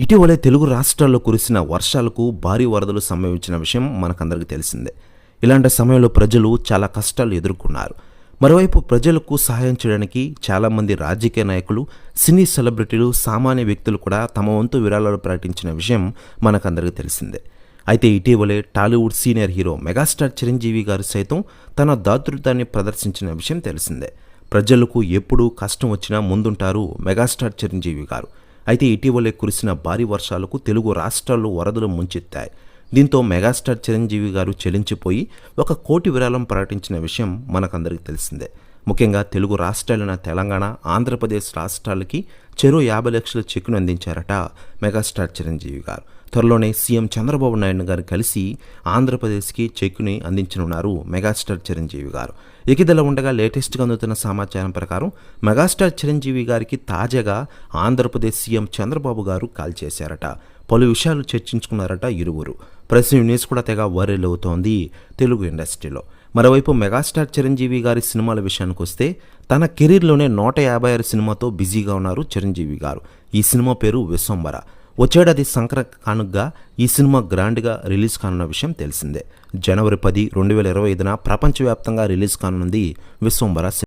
ఇటీవలే తెలుగు రాష్ట్రాల్లో కురిసిన వర్షాలకు భారీ వరదలు సంభవించిన విషయం మనకందరికీ తెలిసిందే. ఇలాంటి సమయంలో ప్రజలు చాలా కష్టాలు ఎదుర్కొన్నారు. మరోవైపు ప్రజలకు సహాయం చేయడానికి చాలామంది రాజకీయ నాయకులు సినీ సెలబ్రిటీలు సామాన్య వ్యక్తులు కూడా తమ వంతు విరాళాలు ప్రకటించిన విషయం మనకందరికీ తెలిసిందే. అయితే ఇటీవలే Tollywood senior hero megastar Chiranjeevi garu సైతం తన దాతృత్వాన్ని ప్రదర్శించిన విషయం తెలిసిందే. ప్రజలకు ఎప్పుడూ కష్టం వచ్చినా ముందుంటారు మెగాస్టార్ చిరంజీవి గారు. అయితే ఇటీవలే కురిసిన భారీ వర్షాలకు తెలుగు రాష్ట్రాల్లో వరదలు ముంచెత్తాయి. దీంతో మెగాస్టార్ చిరంజీవి గారు చెలించిపోయి ఒక కోటి విరాళం ప్రకటించిన విషయం మనకందరికీ తెలిసిందే. ముఖ్యంగా తెలుగు రాష్ట్రాలైన తెలంగాణ ఆంధ్రప్రదేశ్ రాష్ట్రాలకి చెరో యాభై లక్షల చెక్కును అందించారట మెగాస్టార్ చిరంజీవి గారు. త్వరలోనే సీఎం చంద్రబాబు నాయుడు గారు కలిసి ఆంధ్రప్రదేశ్కి చెక్కుని అందించనున్నారు మెగాస్టార్ చిరంజీవి గారు. ఎకిదల ఉండగా లేటెస్ట్గా అందుతున్న సమాచారం ప్రకారం మెగాస్టార్ చిరంజీవి గారికి తాజాగా ఆంధ్రప్రదేశ్ సీఎం చంద్రబాబు గారు కాల్ చేశారట. పలు విషయాలు చర్చించుకున్నారట ఇరువురు. ప్రెస్ న్యూస్ కూడా తెగ వైరల్ అవుతోంది తెలుగు ఇండస్ట్రీలో. మరోవైపు మెగాస్టార్ చిరంజీవి గారి సినిమాల విషయానికి వస్తే తన కెరీర్లోనే నూట యాభై ఆరు సినిమాతో బిజీగా ఉన్నారు చిరంజీవి గారు. ఈ సినిమా పేరు విశ్వంబర. వచ్చేడాది సంక్ర కానుగ్గా ఈ సినిమా గ్రాండ్గా రిలీజ్ కానున్న విషయం తెలిసిందే. జనవరి పది రెండు వేల ఇరవై ఐదున ప్రపంచవ్యాప్తంగా రిలీజ్ కానున్నది విశ్వంబర